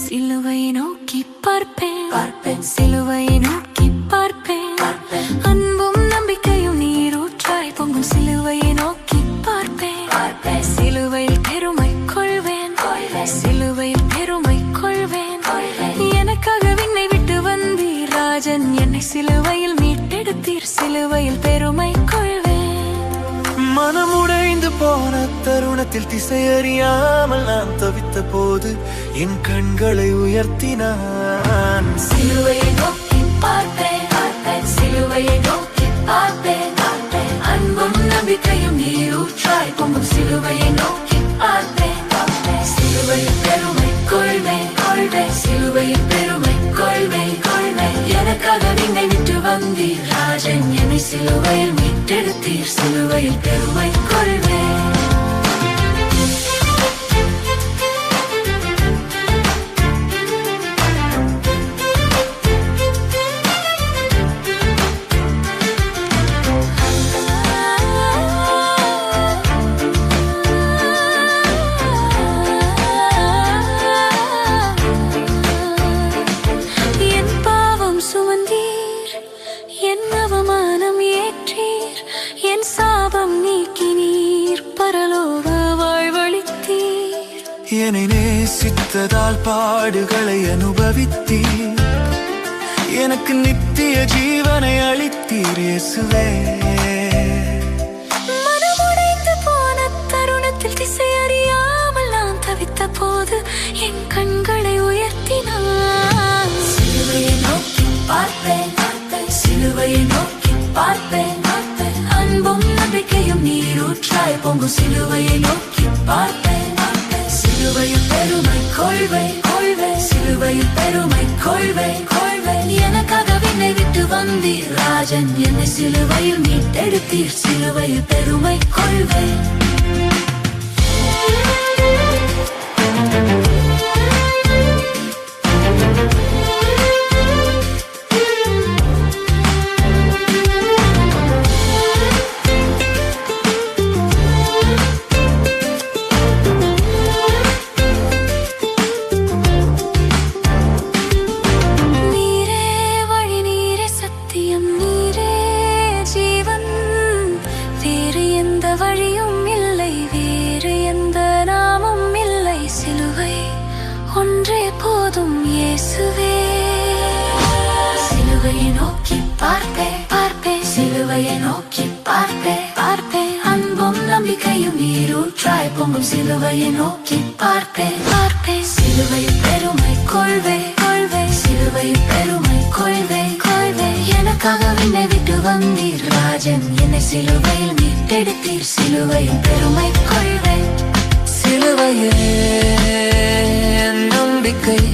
சிலுவை நோக்கி பார்ப்பேன். பார்ப்பேன் சிலுவை நோக்கி பார்ப்பேன். அன்பும் நம்பிக்கையும் நீரூற்றாய் பொங்கும். சிலுவை நோக்கி பார்ப்பேன் பார்ப்பேன். சிலுவையில் பெருமை கொள்வேன். சிலுவையில் பெருமை கொள்வேன். எனக்காக விண்ணை விட்டு வந்தீர் ராஜன். என்னை சிலுவையில் மீட்டெடுத்தீர். சிலுவையில் பெருமை போன தருணத்தில் திசையறியாமல் நான் தவித்த போது என் கண்களை உயர்த்தினான். சிலுவையை நோக்கி பார்த்தேன் பார்த்தேன். சிலுவையை நோக்கி பார்த்தேன் பார்த்தேன். அன்பும் நம்பிக்கையும் நீ ஊற்றாய் பொங்கும் சிலுவையை என்னை சிலுவையில் மீட்டெடுத்தீர் சிலுவையில் பெருமை கொள்வேன். என்னை நேசித்ததால் பாடுகளை அனுபவித்தீர். எனக்கு நித்திய ஜீவனை அளித்தீர் இயேசுவே. மனமுடைந்து போன தருணத்தில் திசை அறியாமல் நான் தவித்த போது என் கண்களை உயர்த்தினான் சிலுவையை நோக்கி பார்த்தேன் பார்ப்பேன். சிலுவையை நோக்கி பார்த்தேன் பார்ப்பேன். அன்பும் நம்பிக்கையும் நீரூற்றாய் பொங்கும். சிலுவையை நோக்கி பெருமை கொள்வை கொள்வை. சிலுவையில் பெருமை கொள்வை கொள்வேன் எனக்காக விண்ணை விட்டு வந்தீர். ராஜன் என்னை சிலுவையில் மீட்டெடுத்தீர். சிலுவையில் பெருமை கொள்வை. வழியும் இல்லை வேறு எந்த நாமும் இல்லை. சிலுவை ஒன்றே போதும் இயேசுவே. சிலுவையை நோக்கி பார்ப்பே. பார்ப்பே. சிலுவையை நோக்கி பார்ப்பே. பார்ப்பே. அன்பும் நம்பிக்கையும் நீரூற்றாய் பொங்கும். சிலுவையை நோக்கி பார்ப்பே. பார்ப்பே. சிலுவையில் பெருமை கொள்வே. கொள்வே. சிலுவையில் பெருமை கொள்வே. எனக்காக விண்ணை விட்டு வந்தீர். ராஜன் என்னை சிலுவையில் மீட்டெடுத்தீர். சிலுவையில் பெருமை கொள்வேன். சிலுவையில் நம்பிக்கை.